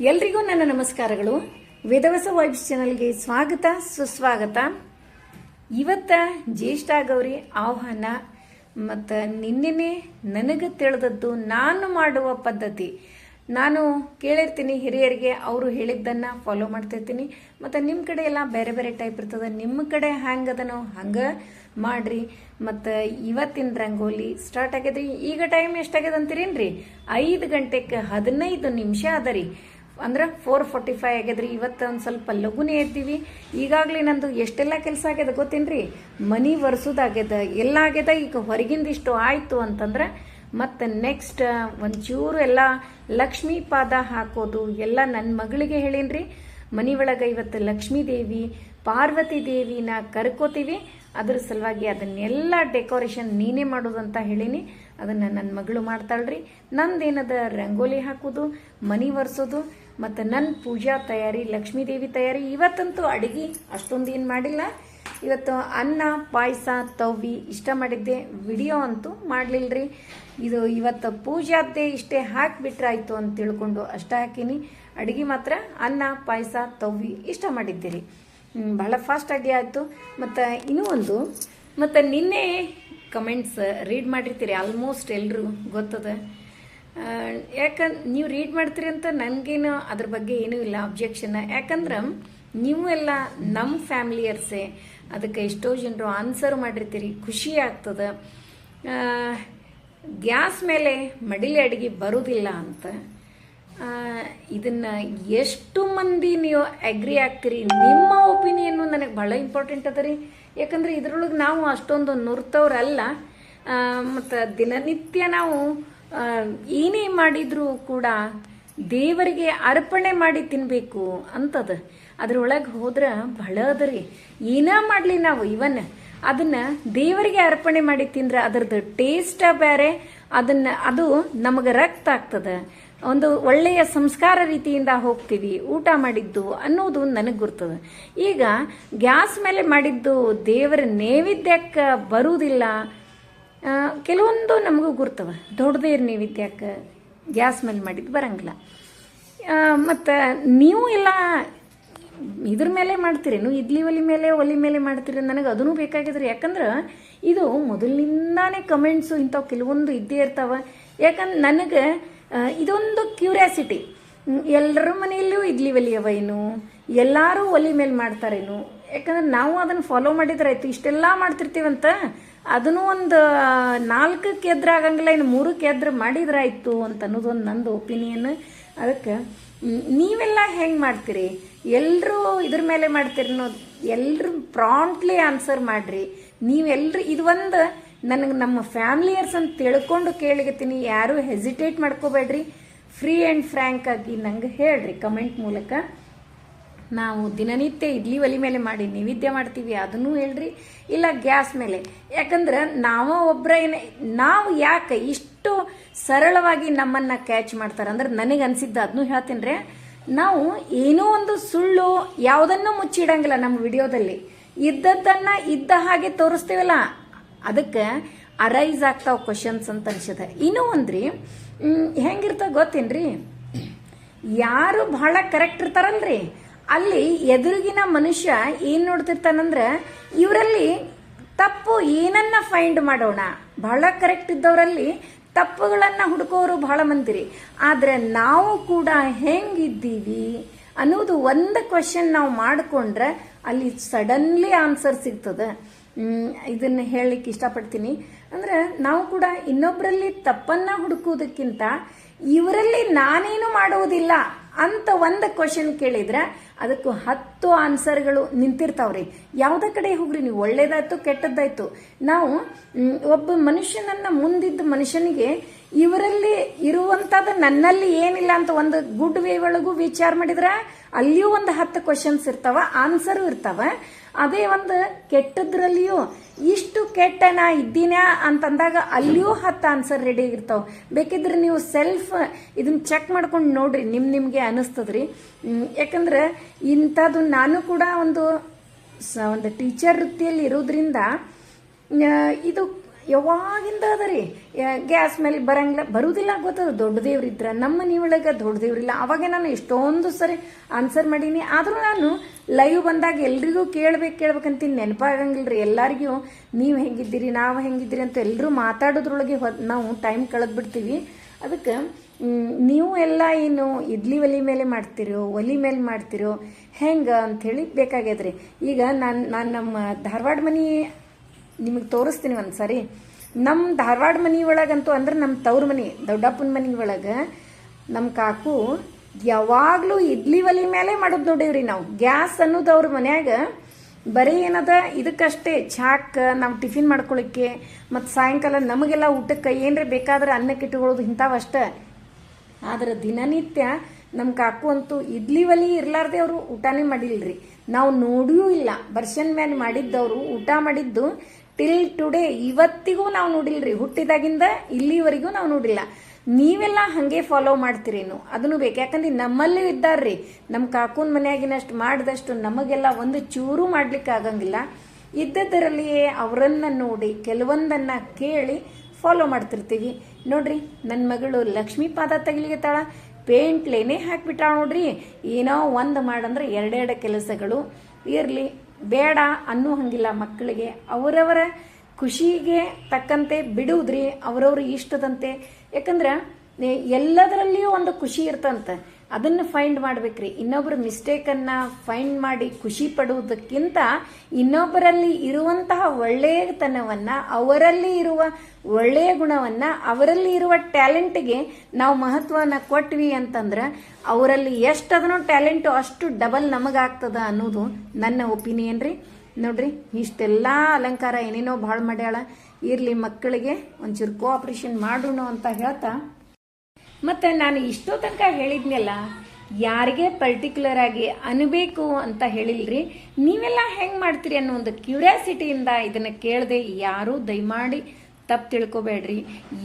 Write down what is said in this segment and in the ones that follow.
ಎಲ್ರಿಗೂ ನನ್ನ ನಮಸ್ಕಾರಗಳು. ವೇದವಸ ವೈಬ್ಸ್ ಚಾನಲ್ಗೆ ಸ್ವಾಗತ, ಸುಸ್ವಾಗತ. ಇವತ್ತ ಜ್ಯೇಷ್ಠ ಗೌರಿ ಆಹ್ವಾನ ಮತ್ತು ನಿನ್ನೆನೆ ನನಗೆ ತಿಳಿದದ್ದು ನಾನು ಮಾಡುವ ಪದ್ಧತಿ. ನಾನು ಕೇಳಿರ್ತೀನಿ ಹಿರಿಯರಿಗೆ, ಅವರು ಹೇಳಿದ್ದನ್ನು ಫಾಲೋ ಮಾಡ್ತಿರ್ತೀನಿ. ಮತ್ತು ನಿಮ್ಮ ಕಡೆ ಎಲ್ಲ ಬೇರೆ ಬೇರೆ ಟೈಪ್ ಇರ್ತದೆ ನಿಮ್ಮ ಕಡೆ ಹ್ಯಾಂಗದನೋ ಹಂಗೆ ಮಾಡ್ರಿ. ಮತ್ತು ಇವತ್ತಿನ ರಂಗೋಲಿ ಸ್ಟಾರ್ಟ್ ಆಗ್ಯದ್ರಿ. ಈಗ ಟೈಮ್ ಎಷ್ಟಾಗ್ಯದ ಅಂತೀರೇನ್ರಿ ಐದು ಗಂಟೆಗೆ ಹದಿನೈದು ನಿಮಿಷ ಅದ ರೀ ಅಂದ್ರೆ ಫೋರ್ ಫೋರ್ಟಿ ಫೈವ್ ಆಗ್ಯದ್ರಿ ಇವತ್ತು ಒಂದು ಸ್ವಲ್ಪ ಲಘುನೇ ಎದ್ದೀವಿ. ಈಗಾಗಲೇ ನಂದು ಎಷ್ಟೆಲ್ಲ ಕೆಲಸ ಆಗ್ಯದ ಗೊತ್ತೇನ್ರಿ? ಮನಿ ಒರೆಸೋದಾಗ್ಯದ ಎಲ್ಲ ಆಗ್ಯದ. ಈಗ ಹೊರಗಿಂದ ಇಷ್ಟು ಆಯಿತು ಅಂತಂದ್ರೆ ಮತ್ತು ನೆಕ್ಸ್ಟ್ ಒಂಚೂರು ಎಲ್ಲ ಲಕ್ಷ್ಮೀ ಪಾದ ಹಾಕೋದು ಎಲ್ಲ ನನ್ನ ಮಗಳಿಗೆ ಹೇಳೀನ್ರಿ. ಮನಿ ಒಳಗೆ ಇವತ್ತು ಲಕ್ಷ್ಮೀ ದೇವಿ ಪಾರ್ವತಿ ದೇವಿನ ಕರ್ಕೋತೀವಿ. ಅದ್ರ ಸಲುವಾಗಿ ಅದನ್ನೆಲ್ಲ ಡೆಕೋರೇಷನ್ ನೀನೇ ಮಾಡೋದು ಅಂತ ಹೇಳೀನಿ. ಅದನ್ನು ನನ್ನ ಮಗಳು ಮಾಡ್ತಾಳ್ರಿ. ನಂದೇನದ ರಂಗೋಲಿ ಹಾಕೋದು, ಮನಿ ಒರೆಸೋದು ಮತ್ತು ನನ್ನ ಪೂಜಾ ತಯಾರಿ ಲಕ್ಷ್ಮೀದೇವಿ ತಯಾರಿ, ಇವತ್ತಂತೂ ಅಡುಗೆ ಅಷ್ಟೊಂದು ಏನು ಮಾಡಿಲ್ಲ. ಇವತ್ತು ಅನ್ನ, ಪಾಯಸ, ತವ್ವಿ ಇಷ್ಟ ಮಾಡಿದ್ದೆ. ವಿಡಿಯೋ ಅಂತೂ ಮಾಡಲಿಲ್ಲರಿ ಇದು ಇವತ್ತು ಪೂಜಾದ್ದೇ ಇಷ್ಟೇ ಹಾಕಿಬಿಟ್ರಾಯ್ತು ಅಂತ ತಿಳ್ಕೊಂಡು ಅಷ್ಟೇ ಹಾಕೀನಿ. ಅಡುಗೆ ಮಾತ್ರ ಅನ್ನ, ಪಾಯಸ, ತವ್ವಿ ಇಷ್ಟ ಮಾಡಿದ್ದೀರಿ. ರೀ ಬಹಳ ಫಾಸ್ಟ್ ಆಗಿ ಆಯಿತು. ಮತ್ತು ಇನ್ನೂ ಒಂದು. ಮತ್ತು ನಿನ್ನೆ ಕಮೆಂಟ್ಸ್ ರೀಡ್ ಮಾಡಿರ್ತೀರಿ ಆಲ್ಮೋಸ್ಟ್ ಎಲ್ಲರೂ ಗೊತ್ತದ? ಯಾಕಂದ್ರೆ ನೀವು ರೀಡ್ ಮಾಡ್ತೀರಿ ಅಂತ ನನಗೇನು ಅದ್ರ ಬಗ್ಗೆ ಏನೂ ಇಲ್ಲ ಅಬ್ಜೆಕ್ಷನ್ ಯಾಕಂದ್ರೆ ನೀವು ಎಲ್ಲ ನಮ್ಮ ಫ್ಯಾಮಿಲಿಯರ್ಸೇ ಅದಕ್ಕೆ ಎಷ್ಟೋ ಜನರು ಆನ್ಸರ್ ಮಾಡಿರ್ತೀರಿ, ಖುಷಿ ಆಗ್ತದೆ. ಗ್ಯಾಸ್ ಮೇಲೆ ಮಡಿಲಿ ಅಡಿಗೆ ಬರೋದಿಲ್ಲ ಅಂತ. ಇದನ್ನು ಎಷ್ಟು ಮಂದಿ ನೀವು ಅಗ್ರಿ ಆಗ್ತೀರಿ? ನಿಮ್ಮ ಒಪಿನಿಯನ್ನು ನನಗೆ ಭಾಳ ಇಂಪಾರ್ಟೆಂಟ್ ಅದ ರೀ. ಯಾಕಂದ್ರೆ ಇದ್ರೊಳಗೆ ನಾವು ಅಷ್ಟೊಂದು ನುರ್ತವ್ರಲ್ಲ. ಮತ್ತು ದಿನನಿತ್ಯ ನಾವು ಏನೇ ಮಾಡಿದ್ರೂ ಕೂಡ ದೇವರಿಗೆ ಅರ್ಪಣೆ ಮಾಡಿ ತಿನ್ನಬೇಕು ಅಂತದ. ಅದ್ರೊಳಗೆ ಹೋದ್ರೆ ಬಹಳ ಅದರಿ ಏನೇ ಮಾಡಲಿ ನಾವು ಇವನ್? ಅದನ್ನ ದೇವರಿಗೆ ಅರ್ಪಣೆ ಮಾಡಿ ತಿಂದ್ರೆ ಅದರದ್ದು ಟೇಸ್ಟ ಬೇರೆ ಅದನ್ನ, ಅದು ನಮಗೆ ರಕ್ತ ಆಗ್ತದ. ಒಂದು ಒಳ್ಳೆಯ ಸಂಸ್ಕಾರ ರೀತಿಯಿಂದ ಹೋಗ್ತೀವಿ, ಊಟ ಮಾಡಿದ್ದು ಅನ್ನೋದು ನನಗೆ ಗುರ್ತದ. ಈಗ ಗ್ಯಾಸ್ ಮೇಲೆ ಮಾಡಿದ್ದು ದೇವರ ನೈವೇದ್ಯಕ್ಕೆ ಬರುವುದಿಲ್ಲ ಕೆಲವೊಂದು ನಮಗೂ ಗುರ್ತವ. ನೀವು ಇದ್ಯಾಕೆ ಗ್ಯಾಸ್ ಮೇಲೆ ಮಾಡಿದ್ದು ಬರಂಗಿಲ್ಲ. ಮತ್ತು ನೀವು ಎಲ್ಲ ಇದ್ರ ಮೇಲೆ ಮಾಡ್ತೀರೇನು ಇಡ್ಲಿ ಒಲಿ ಮೇಲೆ ಒಲಿ ಮೇಲೆ ಮಾಡ್ತೀರಿ ನನಗೆ ಅದೂ ಬೇಕಾಗಿದ್ರಿ. ಯಾಕಂದ್ರೆ ಇದು ಮೊದಲಿನಿಂದಾನೇ ಕಮೆಂಟ್ಸು ಇಂಥವು ಕೆಲವೊಂದು ಇದ್ದೇ ಇರ್ತಾವ. ಯಾಕಂದ್ರೆ ನನಗೆ ಇದೊಂದು ಕ್ಯೂರಿಯಾಸಿಟಿ ಎಲ್ಲರ ಮನೆಯಲ್ಲೂ ಇಡ್ಲಿ ಒಲಿ ಅವ ಏನು? ಎಲ್ಲರೂ ಒಲಿ ಮೇಲೆ ಮಾಡ್ತಾರೇನು? ಯಾಕಂದ್ರೆ ನಾವು ಅದನ್ನು ಫಾಲೋ ಮಾಡಿದ್ರೆ ಆಯ್ತು. ಇಷ್ಟೆಲ್ಲ ಮಾಡ್ತಿರ್ತೀವಂತ ಅದನ್ನು ಒಂದು ನಾಲ್ಕಕ್ಕೆ ಎದ್ರ ಆಗಂಗಿಲ್ಲ ಇನ್ನು ಮೂರಕ್ಕೆ ಎದ್ರ ಮಾಡಿದ್ರಾಯ್ತು ಅಂತ ಅನ್ನೋದು ಒಂದು ನಂದು ಒಪಿನಿಯನ್. ಅದಕ್ಕೆ ನೀವೆಲ್ಲ ಹೆಂಗೆ ಮಾಡ್ತೀರಿ? ಎಲ್ಲರೂ ಇದ್ರ ಮೇಲೆ ಮಾಡ್ತೀರಿ ಅನ್ನೋದು ಎಲ್ಲರೂ ಪ್ರಾಂಪ್ಟ್ಲಿ ಆನ್ಸರ್ ಮಾಡಿರಿ. ನೀವೆಲ್ಲರೂ ಇದು ಒಂದು ನನಗೆ ನಮ್ಮ ಫ್ಯಾಮಿಲಿಯರ್ಸ್ ಅಂತ ತಿಳ್ಕೊಂಡು ಕೇಳಿಗತ್ತೀನಿ ಯಾರೂ ಹೆಸಿಟೇಟ್ ಮಾಡ್ಕೋಬೇಡ್ರಿ. ಫ್ರೀ ಆ್ಯಂಡ್ ಫ್ರ್ಯಾಂಕ್ ಆಗಿ ನಂಗೆ ಹೇಳ್ರಿ ಕಮೆಂಟ್ ಮೂಲಕ. ನಾವು ದಿನನಿತ್ಯ ಇಡ್ಲಿ ಒಲಿ ಮೇಲೆ ಮಾಡಿ ನೈವೇದ್ಯ ಮಾಡ್ತೀವಿ, ಅದನ್ನು ಹೇಳ್ರಿ. ಇಲ್ಲ, ಗ್ಯಾಸ್ ಮೇಲೆ. ಯಾಕಂದ್ರೆ ನಾವು ಒಬ್ಬರ ಏನೇ ನಾವು ಯಾಕೆ ಇಷ್ಟು ಸರಳವಾಗಿ ನಮ್ಮನ್ನ ಕ್ಯಾಚ್ ಮಾಡ್ತಾರೆ ಅಂದ್ರೆ ನನಗೆ ಅನ್ಸಿದ್ದು ಅದನ್ನು ಹೇಳ್ತೀನಿ ರೀ ನಾವು ಏನೋ ಒಂದು ಸುಳ್ಳು ಯಾವುದನ್ನು ಮುಚ್ಚಿಡಂಗಿಲ್ಲ ನಮ್ಮ ವಿಡಿಯೋದಲ್ಲಿ. ಇದ್ದದ್ದನ್ನು ಇದ್ದ ಹಾಗೆ ತೋರಿಸ್ತೀವಲ್ಲ, ಅದಕ್ಕೆ ಅರೈಸ್ ಆಗ್ತಾವ ಕ್ವಶನ್ಸ್ ಅಂತ ಅನ್ಸದ ಇನ್ನೂ ಒಂದ್ರಿ ಹೆಂಗಿರ್ತಾವ ಗೊತ್ತೇನ್ರಿ? ಯಾರು ಬಹಳ ಕರೆಕ್ಟ್ ಇರ್ತಾರಲ್ರಿ? ಅಲ್ಲಿ ಎದುರಿಗಿನ ಮನುಷ್ಯ ಏನ್ ನೋಡ್ತಿರ್ತಾನಂದ್ರೆ ಇವರಲ್ಲಿ ತಪ್ಪು ಏನನ್ನ ಫೈಂಡ್ ಮಾಡೋಣ. ಬಹಳ ಕರೆಕ್ಟ್ ಇದ್ದವರಲ್ಲಿ ತಪ್ಪುಗಳನ್ನ ಹುಡುಕೋರು ಬಹಳ ಮಂದಿರಿ. ಆದ್ರೆ ನಾವು ಕೂಡ ಹೆಂಗಿದ್ದೀವಿ ಅನ್ನೋದು ಒಂದು ಕ್ವಶನ್ ನಾವು ಮಾಡಿಕೊಂಡ್ರೆ ಅಲ್ಲಿ ಸಡನ್ಲಿ ಆನ್ಸರ್ ಸಿಗ್ತದೆ. ಇದನ್ನು ಹೇಳಲಿಕ್ಕೆ ಇಷ್ಟಪಡ್ತೀನಿ. ಅಂದ್ರೆ ನಾವು ಕೂಡ ಇನ್ನೊಬ್ಬರಲ್ಲಿ ತಪ್ಪನ್ನ ಹುಡುಕುವುದಕ್ಕಿಂತ ಇವರಲ್ಲಿ ನಾನೇನು ಮಾಡುವುದಿಲ್ಲ ಅಂತ ಒಂದು ಕ್ವಶನ್ ಕೇಳಿದ್ರೆ ಅದಕ್ಕೂ ಹತ್ತು ಆನ್ಸರ್ಗಳು ನಿಂತಿರ್ತಾವ್ರಿ. ಯಾವುದೇ ಕಡೆ ಹೋಗ್ರಿ, ನೀವು ಒಳ್ಳೇದಾಯ್ತು ಕೆಟ್ಟದ್ದಾಯ್ತು. ನಾವು ಒಬ್ಬ ಮನುಷ್ಯನನ್ನ ಮುಂದಿದ್ದ ಮನುಷ್ಯನಿಗೆ ಇವರಲ್ಲಿ ಇರುವಂತದ್ದು ನನ್ನಲ್ಲಿ ಏನಿಲ್ಲ ಅಂತ ಒಂದು ಗುಡ್ ವೇ ಒಳಗೂ ವಿಚಾರ ಮಾಡಿದ್ರೆ ಅಲ್ಲಿಯೂ ಒಂದು ಹತ್ತು ಕ್ವಶನ್ಸ್ ಇರ್ತಾವ ಆನ್ಸರು ಇರ್ತಾವ. ಅದೇ ಒಂದು ಕೆಟ್ಟದ್ರಲ್ಲಿಯೂ ಇಷ್ಟು ಕೆಟ್ಟ ನಾ ಇದ್ದೀನ ಅಂತಂದಾಗ ಅಲ್ಲಿಯೂ ಹತ್ತು ಆನ್ಸರ್ ರೆಡಿ ಇರ್ತಾವ. ಬೇಕಿದ್ರೆ ನೀವು ಸೆಲ್ಫ್ ಇದನ್ನ ಚೆಕ್ ಮಾಡ್ಕೊಂಡು ನೋಡ್ರಿ, ನಿಮ್ ನಿಮ್ಗೆ ಅನಿಸ್ತದ್ರಿ. ಯಾಕಂದ್ರೆ ಇಂಥದ್ದು ನಾನು ಕೂಡ ಒಂದು ಒಂದು ಟೀಚರ್ ವೃತ್ತಿಯಲ್ಲಿ ಇರೋದ್ರಿಂದ ಇದು ಯಾವಾಗಿಂದ ಅದ ರೀ ಗ್ಯಾಸ್ ಮೇಲೆ ಬರಂಗಿಲ್ಲ. ಬರುದಿಲ್ಲ ಗೊತ್ತದ? ದೊಡ್ಡ ದೇವ್ರಿದ್ರ ನಮ್ಮ ಮನೆ ಒಳಗೆ ದೊಡ್ಡ ದೇವ್ರಿಲ್ಲ ಅವಾಗೆ ನಾನು ಎಷ್ಟೊಂದು ಸರಿ ಆನ್ಸರ್ ಮಾಡೀನಿ. ಆದರೂ ನಾನು ಲೈವ್ ಬಂದಾಗ ಎಲ್ರಿಗೂ ಕೇಳ್ಬೇಕು ಕೇಳ್ಬೇಕಂತೀನಿ ನೆನಪಾಗಂಗಿಲ್ಲ ರೀ ಎಲ್ಲರಿಗೂ ನೀವು ಹೆಂಗಿದ್ದೀರಿ, ನಾವು ಹೆಂಗಿದ್ದೀರಿ ಅಂತ ಎಲ್ಲರೂ ಮಾತಾಡೋದ್ರೊಳಗೆ ನಾವು ಟೈಮ್ ಕಳೆದು ಬಿಡ್ತೀವಿ. ಅದಕ್ಕೆ ನೀವು ಎಲ್ಲ ಏನು ಇಡ್ಲಿ ಒಲಿ ಮೇಲೆ ಮಾಡ್ತಿರೋ, ಒಲಿ ಮೇಲೆ ಮಾಡ್ತಿರೋ, ಹೆಂಗೆ ಹೇಳಿ ಬೇಕಾಗ್ಯದ್ರಿ. ಈಗ ನಾನು ನಾನು ನಮ್ಮ ಧಾರವಾಡ ಮನೆ ನಿಮಗೆ ತೋರಿಸ್ತೀನಿ ಒಂದು ಸರಿ ನಮ್ಮ ಧಾರವಾಡ ಮನೆ ಒಳಗಂತೂ ಅಂದ್ರೆ ನಮ್ಮ ತವ್ರ ಮನೆ, ದೊಡ್ಡಪ್ಪನ ಮನೆ ಒಳಗೆ ನಮ್ಮ ಕಾಕು ಯಾವಾಗಲೂ ಇಡ್ಲಿ ಒಲಿ ಮೇಲೆ ಮಾಡೋದು ನೋಡೀವ್ರಿ ನಾವು. ಗ್ಯಾಸ್ ಅನ್ನೋದು ಅವ್ರ ಮನ್ಯಾಗ ಬರೀ ಏನದ ಇದಕ್ಕಷ್ಟೇ. ಚಾಕ್, ನಾವು ಟಿಫಿನ್ ಮಾಡ್ಕೊಳ್ಳಿಕ್ಕೆ ಮತ್ತು ಸಾಯಂಕಾಲ ನಮಗೆಲ್ಲ ಊಟಕ್ಕೆ ಏನರ ಬೇಕಾದ್ರೆ ಅನ್ನಕ್ಕೆ ಇಟ್ಕೊಳ್ಳೋದು ಇಂಥವಷ್ಟೇ ಆದ್ರೆ ದಿನನಿತ್ಯ ನಮ್ಮ ಕಾಕು ಅಂತೂ ಇಡ್ಲಿ ಒಲಿ ಇರಲಾರ್ದೆ ಅವರು ಊಟನೇ ಮಾಡಿಲ್ರಿ. ನಾವು ನೋಡಿಯೂ ಇಲ್ಲ. ಬರ್ಷನ್ ಮ್ಯಾನ್ ಮಾಡಿದ್ದವರು ಊಟ ಮಾಡಿದ್ದು ಟಿಲ್ ಟುಡೇ ಇವತ್ತಿಗೂ ನಾವು ನೋಡಿಲ್ರಿ. ಹುಟ್ಟಿದಾಗಿಂದ ಇಲ್ಲಿವರೆಗೂ ನಾವು ನೋಡಿಲ್ಲ. ನೀವೆಲ್ಲ ಹಾಗೆ ಫಾಲೋ ಮಾಡ್ತೀರೇನು ಅದನ್ನು ಬೇಕು. ಯಾಕಂದ್ರೆ ನಮ್ಮಲ್ಲೂ ಇದ್ದಾರ್ರಿ. ನಮ್ಮ ಕಾಕೂನ್ ಮನೆಯಾಗಿನಷ್ಟು ಮಾಡಿದಷ್ಟು ನಮಗೆಲ್ಲ ಒಂದು ಚೂರು ಮಾಡ್ಲಿಕ್ಕೆ ಆಗಂಗಿಲ್ಲ. ಇದ್ದದರಲ್ಲಿಯೇ ಅವರನ್ನ ನೋಡಿ, ಕೆಲವೊಂದನ್ನ ಕೇಳಿ ಫಾಲೋ ಮಾಡ್ತಿರ್ತೀವಿ. ನೋಡ್ರಿ ನನ್ನ ಮಗಳು ಲಕ್ಷ್ಮೀ ಪಾದ ತಗಲಿಗತ್ತಾಳ ಪೇಂಟ್ಲೇನೆ ಹಾಕ್ಬಿಟ್ಟಾಳ ನೋಡ್ರಿ. ಏನೋ ಒಂದು ಮಾಡಂದ್ರೆ ಎರಡೆರಡು ಕೆಲಸಗಳು. ಇರಲಿ ಬೇಡ ಅನ್ನೋ ಹಂಗಿಲ್ಲ ಮಕ್ಕಳಿಗೆ. ಅವರವರ ಖುಷಿಗೆ ತಕ್ಕಂತೆ ಬಿಡುವುದ್ರಿ, ಅವರವ್ರ ಇಷ್ಟದಂತೆ. ಯಾಕಂದ್ರೆ ಎಲ್ಲದರಲ್ಲಿಯೂ ಒಂದು ಖುಷಿ ಇರ್ತಂತೆ. ಅದನ್ನು ಫೈಂಡ್ ಮಾಡ್ಬೇಕ್ರಿ. ಇನ್ನೊಬ್ಬರ ಅನ್ನ ಫೈಂಡ್ ಮಾಡಿ ಖುಷಿ ಪಡುವುದಕ್ಕಿಂತ ಇನ್ನೊಬ್ಬರಲ್ಲಿ ಇರುವಂತಹ ಒಳ್ಳೆಯತನವನ್ನ, ಅವರಲ್ಲಿ ಇರುವ ಒಳ್ಳೆಯ ಗುಣವನ್ನ, ಅವರಲ್ಲಿ ಇರುವ ಟ್ಯಾಲೆಂಟ್ಗೆ ನಾವು ಮಹತ್ವನ ಕೊಟ್ವಿ ಅಂತಂದ್ರೆ ಅವರಲ್ಲಿ ಎಷ್ಟು ಅದನ್ನು ಟ್ಯಾಲೆಂಟು ಅಷ್ಟು ಡಬಲ್ ನಮಗಾಗ್ತದ ಅನ್ನೋದು ನನ್ನ ಒಪಿನಿಯನ್ ರೀ. ನೋಡ್ರಿ, ಇಷ್ಟೆಲ್ಲ ಅಲಂಕಾರ ಏನೇನೋ ಭಾಳ ಮಾಡ್ಯಾಳ. ಇರ್ಲಿ ಮಕ್ಕಳಿಗೆ ಒಂಚೂರು ಕೋಆಪ್ರೇಷನ್ ಮಾಡೋಣ ಅಂತ ಹೇಳ್ತಾ ಮತ್ತೆ ನಾನು ಇಷ್ಟೋ ತನಕ ಹೇಳಿದ್ನಲ್ಲ, ಯಾರಿಗೆ ಪರ್ಟಿಕ್ಯುಲರ್ ಆಗಿ ಅನ್ಬೇಕು ಅಂತ ಹೇಳಿಲ್ರಿ? ನೀವೆಲ್ಲ ಹೆಂಗ್ ಮಾಡ್ತೀರಿ ಅನ್ನೋ ಒಂದು ಕ್ಯೂರಿಯಾಸಿಟಿಯಿಂದ ಇದನ್ನ ಕೇಳದೆ ಯಾರೂ ದಯಮಾಡಿ ತಪ್ಪು ತಿಳ್ಕೊಬೇಡ್ರಿ.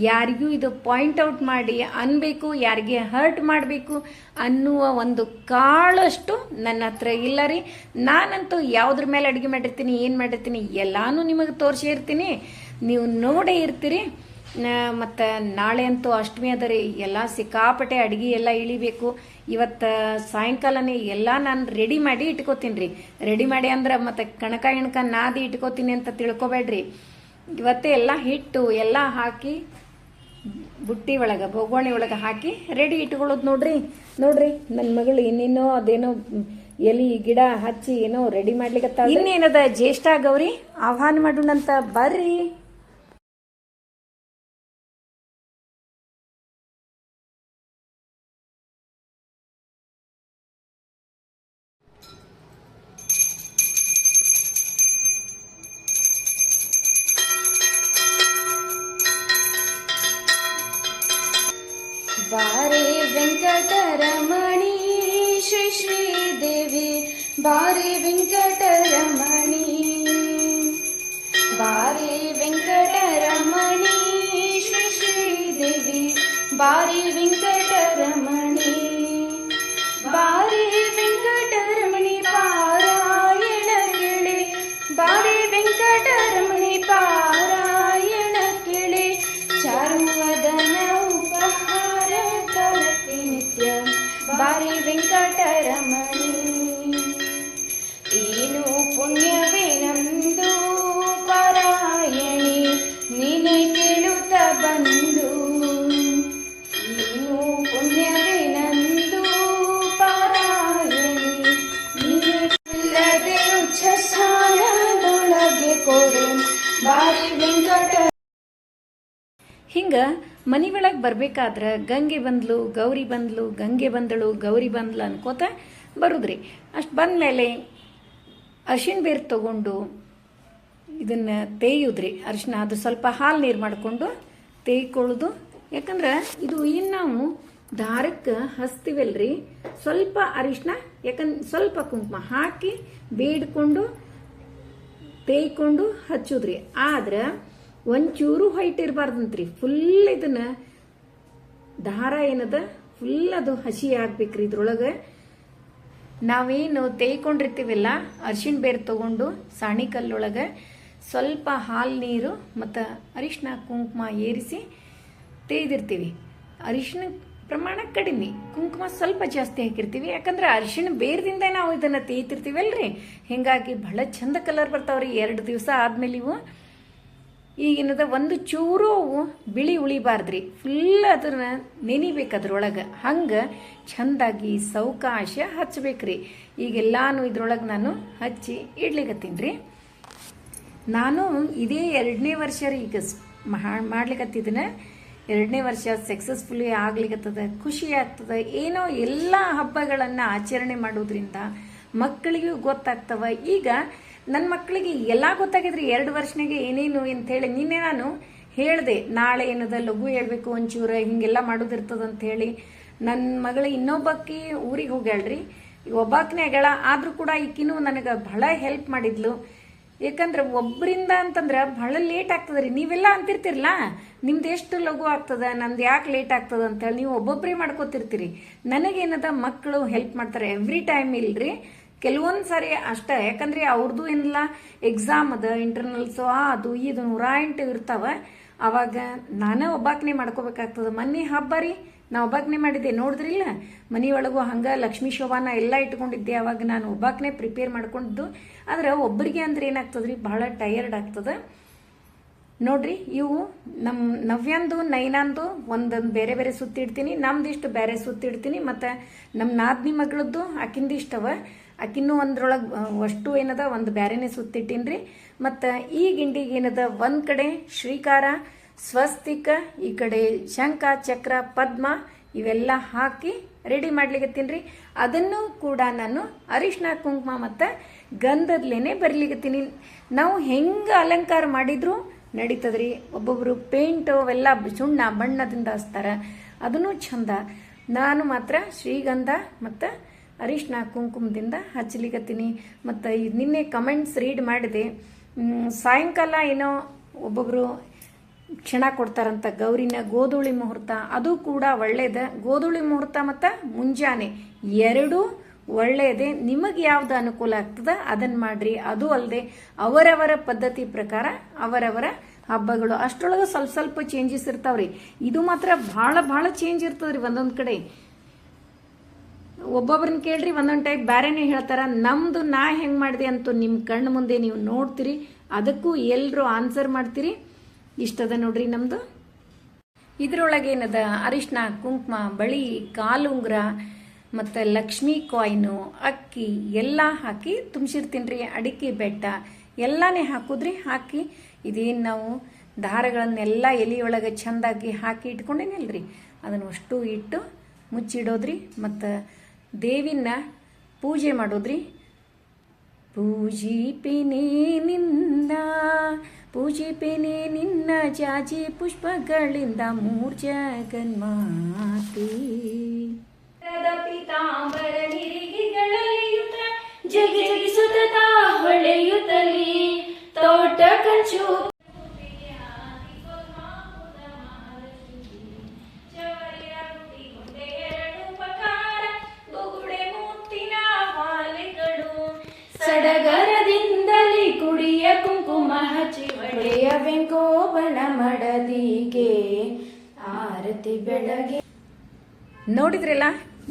ಯಾರಿಗೂ ಇದು ಪಾಯಿಂಟ್ ಔಟ್ ಮಾಡಿ ಅನ್ಬೇಕು, ಯಾರಿಗೆ ಹರ್ಟ್ ಮಾಡಬೇಕು ಅನ್ನುವ ಒಂದು ಕಾಳಷ್ಟು ನನ್ನ ಹತ್ರ ಇಲ್ಲ ರೀ ನಾನಂತೂ ಯಾವುದ್ರ ಮೇಲೆ ಅಡುಗೆ ಮಾಡಿರ್ತೀನಿ, ಏನು ಮಾಡಿರ್ತೀನಿ ಎಲ್ಲಾನು ನಿಮಗೆ ತೋರಿಸಿರ್ತೀನಿ. ನೀವು ನೋಡೇ ಇರ್ತೀರಿ. ಮತ್ತು ನಾಳೆ ಅಂತೂ ಅಷ್ಟಮಿ ಅದ ರೀ. ಎಲ್ಲ ಸಿಕ್ಕಾಪಟ್ಟೆ ಅಡುಗೆ ಎಲ್ಲ ಇಳಿಬೇಕು. ಇವತ್ತು ಸಾಯಂಕಾಲನೇ ಎಲ್ಲ ನಾನು ರೆಡಿ ಮಾಡಿ ಇಟ್ಕೋತೀನಿ ರೀ. ರೆಡಿ ಮಾಡಿ ಅಂದ್ರೆ ಮತ್ತು ಕಣಕ ಇಣಕ ನಾದಿ ಇಟ್ಕೋತೀನಿ ಅಂತ ತಿಳ್ಕೊಬೇಡ್ರಿ. ಇವತ್ತೇ ಎಲ್ಲ ಹಿಟ್ಟು ಎಲ್ಲ ಹಾಕಿ, ಬುಟ್ಟಿ ಒಳಗೆ ಬೋಗೋಣಿ ಒಳಗೆ ಹಾಕಿ ರೆಡಿ ಇಟ್ಕೊಳ್ಳೋದು ನೋಡ್ರಿ. ನೋಡ್ರಿ ನನ್ನ ಮಗಳು ಇನ್ನೇನೋ ಅದೇನೋ ಎಲಿ, ಗಿಡ ಹಚ್ಚಿ ಏನೋ ರೆಡಿ ಮಾಡ್ಲಿಕ್ಕೆ ಇನ್ನೇನದ ಜ್ಯೇಷ್ಠ ಗೌರಿ, ಆಹ್ವಾನ ಮಾಡೋಣಂತ ಬರ್ರಿ. ಬಾರೆ ವೆಂಕಟರಮಣಿ ಶ್ರೀ ಶ್ರೀದೇವಿ ಬಾರೆ ವೆಂಕಟರಮಣಿ ಬಾರೆ ವೆಂಕಟರಮಣಿ ಶ್ರೀ ಶ್ರೀದೇವಿ ಬಾರೆ ವೆಂಕಟರಮಣಿ ಬಾರೆ ವೆಂಕಟರಮಣಿ ಪಾರಾಯಣ ಕೇಳೆ ಬಾರೆ ವೆಂಕಟರಮಣಿ ಪಾರಾಯಣ ಹಿಂಗೆ ಮನೆ ಒಳಗೆ ಬರ್ಬೇಕಾದ್ರೆ ಗಂಗೆ ಬಂದ್ಲು, ಗೌರಿ ಬಂದ್ಲು, ಗಂಗೆ ಬಂದಳು, ಗೌರಿ ಬಂದ್ಲು ಅನ್ಕೋತ ಬರುದ್ರಿ. ಅಷ್ಟು ಬಂದ್ಮೇಲೆ ಅರ್ಶಿಣ ಬೇರು ತಗೊಂಡು ಇದನ್ನು ತೇಯುದ್ರಿ. ಅರಿಶಿನ ಅದು ಸ್ವಲ್ಪ ಹಾಲು ನೀರು ಮಾಡಿಕೊಂಡು ತೇಯ್ಕೊಳ್ಳೋದು. ಯಾಕಂದ್ರೆ ಇದು ಏನು ನಾವು ದಾರಕ್ಕೆ ಹಚ್ತೀವಲ್ರಿ ಸ್ವಲ್ಪ ಅರಿಶಿನ ಯಾಕಂದ್ರೆ ಸ್ವಲ್ಪ ಕುಂಕುಮ ಹಾಕಿ ಬೇಡ್ಕೊಂಡು ತೇಯ್ಕೊಂಡು ಹಚ್ಚುದ್ರಿ. ಆದ್ರೆ ಒಂಚೂರು ಹೊಯ್ಟ್ ಇರಬಾರ್ದಂತ್ರಿ. ಫುಲ್ ಇದನ್ನ ದಾರ ಏನದ? ಫುಲ್ ಅದು ಹಸಿ ಆಗ್ಬೇಕ್ರಿ ಇದ್ರೊಳಗೆ. ನಾವೇನು ತೇಯ್ಕೊಂಡಿರ್ತೀವಲ್ಲ, ಅರ್ಶಿಣ ಬೇರು ತಗೊಂಡು ಸಾಣಿಕಲ್ಲೊಳಗೆ ಸ್ವಲ್ಪ ಹಾಲು ನೀರು ಮತ್ತು ಅರಿಶಿನ ಕುಂಕುಮ ಏರಿಸಿ ತೇಯ್ದಿರ್ತೀವಿ. ಅರಿಶಿನ ಪ್ರಮಾಣ ಕಡಿಮೆ. ಕುಂಕುಮ ಸ್ವಲ್ಪ ಜಾಸ್ತಿ ಹಾಕಿರ್ತೀವಿ. ಯಾಕಂದ್ರೆ ಅರಿಶಿಣ ಬೇರ್ದಿಂದ ನಾವು ಇದನ್ನು ತೇಯ್ತಿರ್ತೀವಲ್ರಿ? ಹಿಂಗಾಗಿ ಬಹಳ ಚಂದ ಕಲರ್ ಬರ್ತಾವ್ರಿ ಎರಡು ದಿವಸ ಆದ್ಮೇಲೆ ಇವು. ಈಗಿನದ ಒಂದು ಚೂರು ಬಿಳಿ ಉಳಿಬಾರ್ದ್ರಿ. ಫುಲ್ ಅದನ್ನ ನೆನಿಬೇಕು ಅದ್ರೊಳಗೆ. ಹಂಗೆ ಚಂದಾಗಿ ಸೌಕಾಶ ಹಚ್ಬೇಕ್ರಿ. ಈಗೆಲ್ಲಾನು ಇದ್ರೊಳಗೆ ನಾನು ಹಚ್ಚಿ ಇಡ್ಲಿಕತ್ತೀನಿ ರೀ ನಾನು ಇದೇ ಎರಡನೇ ವರ್ಷ ರೀ ಈಗ ಸ್- ಮಾ- ಮಾಡ್ಲಿಕತ್ತಿದ್ದನ ಎರಡನೇ ವರ್ಷ ಸಕ್ಸಸ್ಫುಲಿ ಆಗ್ಲಿಕತ್ತದ, ಖುಷಿ ಆಗ್ತದ, ಏನೋ ಎಲ್ಲ ಹಬ್ಬಗಳನ್ನು ಆಚರಣೆ ಮಾಡೋದ್ರಿಂದ ಮಕ್ಕಳಿಗೂ ಗೊತ್ತಾಗ್ತವ. ಈಗ ನನ್ನ ಮಕ್ಕಳಿಗೆ ಎಲ್ಲ ಗೊತ್ತಾಗಿದ್ರೆ ಎರಡು ವರ್ಷನಿಗೆ ಏನೇನು ಅಂತೇಳಿ ನಿನ್ನೆ ನಾನು ಹೇಳಿದೆ, ನಾಳೆ ಏನದ ಲಘು ಹೇಳ್ಬೇಕು ಒಂಚೂರು ಹಿಂಗೆಲ್ಲ ಮಾಡೋದಿರ್ತದ ಅಂತ ಹೇಳಿ ನನ್ನ ಮಗಳ ಇನ್ನೊಬ್ಬಕ್ಕಿ ಊರಿಗೆ ಹೋಗ್ಯಾಳ್ರಿ, ಒಬ್ಬಾಕ್ನೇ ಆಗ್ಯಾಳ ಆದ್ರೂ ಕೂಡ ಈಕಿನೂ ನನಗೆ ಬಹಳ ಹೆಲ್ಪ್ ಮಾಡಿದ್ಲು. ಯಾಕಂದ್ರೆ ಒಬ್ಬರಿಂದ ಅಂತಂದ್ರೆ ಬಹಳ ಲೇಟ್ ಆಗ್ತದೆ ರೀ. ನೀವೆಲ್ಲ ಅಂತಿರ್ತಿರಲ್ಲ? ನಿಮ್ದು ಎಷ್ಟು ಲಘು ಆಗ್ತದ, ನಂದು ಯಾಕೆ ಲೇಟ್ ಆಗ್ತದ ಅಂತೇಳಿ ನೀವು ಒಬ್ಬೊಬ್ಬರೇ ಮಾಡ್ಕೋತಿರ್ತೀರಿ. ನನಗೇನದ ಮಕ್ಕಳು ಹೆಲ್ಪ್ ಮಾಡ್ತಾರೆ ಎವ್ರಿ ಟೈಮ್ ಇಲ್ರಿ. ಕೆಲವೊಂದು ಸಾರಿ ಅಷ್ಟೇ, ಯಾಕಂದ್ರೆ ಅವ್ರದ್ದು ಏನಿಲ್ಲ ಎಕ್ಸಾಮ್ ಅದ ಇಂಟರ್ನಲ್ಸು ಅದು ಇದು ನೂರ ಎಂಟು ಇರ್ತಾವ. ಅವಾಗ ನಾನೇ ಒಬ್ಬಾಕ್ನೆ ಮಾಡ್ಕೋಬೇಕಾಗ್ತದ. ಮೊನ್ನೆ ಹಬ್ಬ ರೀ ನಾ ಒಬ್ಬಾಕ್ನೆ ಮಾಡಿದ್ದೆ ನೋಡಿದ್ರಿಲ್ಲ ಮನೆಯೊಳಗೂ ಹಂಗ ಲಕ್ಷ್ಮೀ ಶೋಭಾನ ಎಲ್ಲ ಇಟ್ಕೊಂಡಿದ್ದೆ, ಅವಾಗ ನಾನು ಒಬ್ಬಾಕ್ನೆ ಪ್ರಿಪೇರ್ ಮಾಡ್ಕೊಂಡಿದ್ದು. ಆದ್ರೆ ಒಬ್ಬರಿಗೆ ಅಂದ್ರೆ ಏನಾಗ್ತದ್ರಿ? ಬಹಳ ಟಯರ್ಡ್ ಆಗ್ತದ. ನೋಡ್ರಿ, ಇವು ನಮ್ಮ ನವ್ಯಾಂದು, ನೈನಾಂದು ಒಂದೊಂದು ಬೇರೆ ಬೇರೆ ಸುತ್ತಿಡ್ತೀನಿ ನಮ್ದಿಷ್ಟು ಬೇರೆ ಸುತ್ತಿಡ್ತೀನಿ ಮತ್ತು ನಮ್ಮ ನಾದ್ನಿ ಮಗಳದ್ದು ಆಕಿಂದಿಷ್ಟವ ಆಕಿನ್ನೂ ಒಂದ್ರೊಳಗೆ ಅಷ್ಟು ಏನದ? ಒಂದು ಬೇರೆನೇ ಸುತ್ತಿಟ್ಟಿನ್ರಿ. ಮತ್ತು ಈ ಗಿಂಡಿಗೆ ಏನದ? ಒಂದು ಕಡೆ ಶ್ರೀಕಾರ ಸ್ವಸ್ತಿಕ, ಈ ಕಡೆ ಶಂಖ, ಚಕ್ರ, ಪದ್ಮ ಇವೆಲ್ಲ ಹಾಕಿ ರೆಡಿ ಮಾಡ್ಲಿಕ್ಕೆ ರೀ. ಅದನ್ನು ಕೂಡ ನಾನು ಅರಿಶಿನ ಕುಂಕುಮ ಮತ್ತು ಗಂಧದ್ಲೇನೆ ಬರ್ಲಿಕತ್ತೀನಿ ನಾವು ಹೆಂಗೆ ಅಲಂಕಾರ ಮಾಡಿದ್ರು ನಡೀತದ್ರಿ. ಒಬ್ಬೊಬ್ಬರು ಪೇಂಟು ಅವೆಲ್ಲ ಸುಣ್ಣ ಬಣ್ಣದಿಂದ ಹಚ್ತಾರ. ಅದನ್ನು ಚಂದ ನಾನು ಮಾತ್ರ ಶ್ರೀಗಂಧ ಮತ್ತು ಅರಿಶಿನ ಕುಂಕುಮದಿಂದ ಹಚ್ಚಲಿಕತ್ತೀನಿ ಮತ್ತು ನಿನ್ನೆ ಕಮೆಂಟ್ಸ್ ರೀಡ್ ಮಾಡಿದೆ. ಸಾಯಂಕಾಲ ಏನೋ ಒಬ್ಬೊಬ್ರು ಕ್ಷಣ ಕೊಡ್ತಾರಂತ. ಗೌರಿನ ಗೋಧೂಳಿ ಮುಹೂರ್ತ, ಅದು ಕೂಡ ಒಳ್ಳೇದ. ಗೋಧೂಳಿ ಮುಹೂರ್ತ ಮತ್ತು ಮುಂಜಾನೆ. ಎರಡೂ ಒಳ್ಳೆಯದೇ ನಿಮಗೆ ಯಾವ್ದು ಅನುಕೂಲ ಆಗ್ತದ? ಅದನ್ನ ಮಾಡ್ರಿ. ಅದು ಅಲ್ಲದೆ ಅವರವರ ಪದ್ಧತಿ ಪ್ರಕಾರ ಅವರವರ ಹಬ್ಬಗಳು. ಅಷ್ಟರೊಳಗೆ ಸ್ವಲ್ಪ ಸ್ವಲ್ಪ ಚೇಂಜಸ್ ಇರ್ತಾವ್ರಿ. ಇದು ಮಾತ್ರ ಭಾಳ ಭಾಳ ಚೇಂಜ್ ಇರ್ತದ್ರಿ ಒಂದೊಂದು ಕಡೆ. ಒಬ್ಬೊಬ್ರನ್ನ ಕೇಳ್ರಿ, ಒಂದೊಂದು ಟೈಪ್ ಬೇರೆನೇ ಹೇಳ್ತಾರ, ನಮ್ದು ನಾ ಹೆಂಗೆ ಮಾಡಿದೆ ಅಂತೂ ನಿಮ್ಮ ಕಣ್ಣು ಮುಂದೆ ನೀವು ನೋಡ್ತೀರಿ. ಅದಕ್ಕೂ ಎಲ್ಲರೂ ಆನ್ಸರ್ ಮಾಡ್ತೀರಿ. ಇಷ್ಟದ ನೋಡ್ರಿ ನಮ್ದು. ಇದ್ರೊಳಗೆ ಏನದ ಅರಿಶಿನ ಕುಂಕುಮ, ಬಳಿ, ಕಾಲುಂಗ್ರ ಮತ್ತು ಲಕ್ಷ್ಮಿ ಕಾಯ್ನು, ಅಕ್ಕಿ ಎಲ್ಲ ಹಾಕಿ ತುಂಬಿಸಿರ್ತೀನಿ ರೀ ಅಡಿಕೆ ಬೆಟ್ಟ. ಎಲ್ಲನೇ ಹಾಕುದ್ರಿ ಹಾಕಿ ಇದೇನು ನಾವು ದಾರಗಳನ್ನೆಲ್ಲ ಎಲೆಯೊಳಗೆ ಚೆಂದಾಗಿ ಹಾಕಿ ಇಟ್ಕೊಂಡೇನಲ್ರಿ? ಅದನ್ನು ಅಷ್ಟು ಇಟ್ಟು ಮುಚ್ಚಿಡೋದ್ರಿ ಮತ್ತು ದೇವಿನ ಪೂಜೆ ಮಾಡೋದ್ರಿ. ಪೂಜಿಪಿನೇ ನಿನ್ನ ಪೂಜಿಪೆನೆ ನಿನ್ನ ಜಾಜಿ ಪುಷ್ಪಗಳಿಂದ ಮೂರ್ಜಗನ್ಮಾತಿ ಪೀತಾಂಬರ ನಿರಿಗೆಗಳಲಿಯುತ ಜಗಿ ಜಗಿಸುತ್ತ ಹೊಳೆಯುತ್ತಲಿ ತೋಟ ಕಂಚು ಸಡಗರದಿಂದಲೇ ಕುಡಿಯ ಹಚ್ಚಿ ಒಡೆಯ ಮಡದಿಗೆ ಆರತಿ ಬೆಳಗ್ಗೆ. ನೋಡಿದ್ರಲ್ಲ,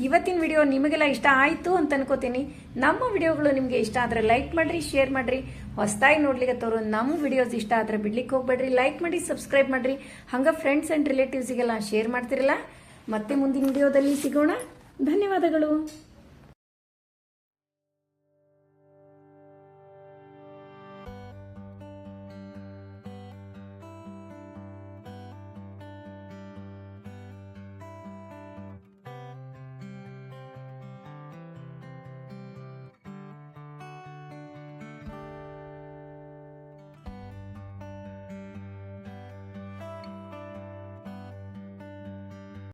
ಇವತ್ತಿನ ವಿಡಿಯೋ ನಿಮಗೆಲ್ಲ ಇಷ್ಟ ಆಯಿತು ಅಂತ ಅನ್ಕೋತೀನಿ. ನಮ್ಮ ವಿಡಿಯೋಗಳು ನಿಮಗೆ ಇಷ್ಟ ಆದರೆ ಲೈಕ್ ಮಾಡಿರಿ, ಶೇರ್ ಮಾಡಿರಿ. ಹೊಸದಾಗಿ ನೋಡ್ಲಿಕ್ಕೆ ತೋರು ನಮ್ಮ ವಿಡಿಯೋಸ್ ಇಷ್ಟ ಆದರೆ ಬಿಡ್ಲಿಕ್ಕೆ ಹೋಗ್ಬೇಡ್ರಿ. ಲೈಕ್ ಮಾಡಿ, ಸಬ್ಸ್ಕ್ರೈಬ್ ಮಾಡಿರಿ. ಹಂಗೆ ಫ್ರೆಂಡ್ಸ್ ಆ್ಯಂಡ್ ರಿಲೇಟಿವ್ಸಿಗೆಲ್ಲ ಶೇರ್ ಮಾಡ್ತಿರಲ್ಲ. ಮತ್ತೆ ಮುಂದಿನ ವಿಡಿಯೋದಲ್ಲಿ ಸಿಗೋಣ. ಧನ್ಯವಾದಗಳು.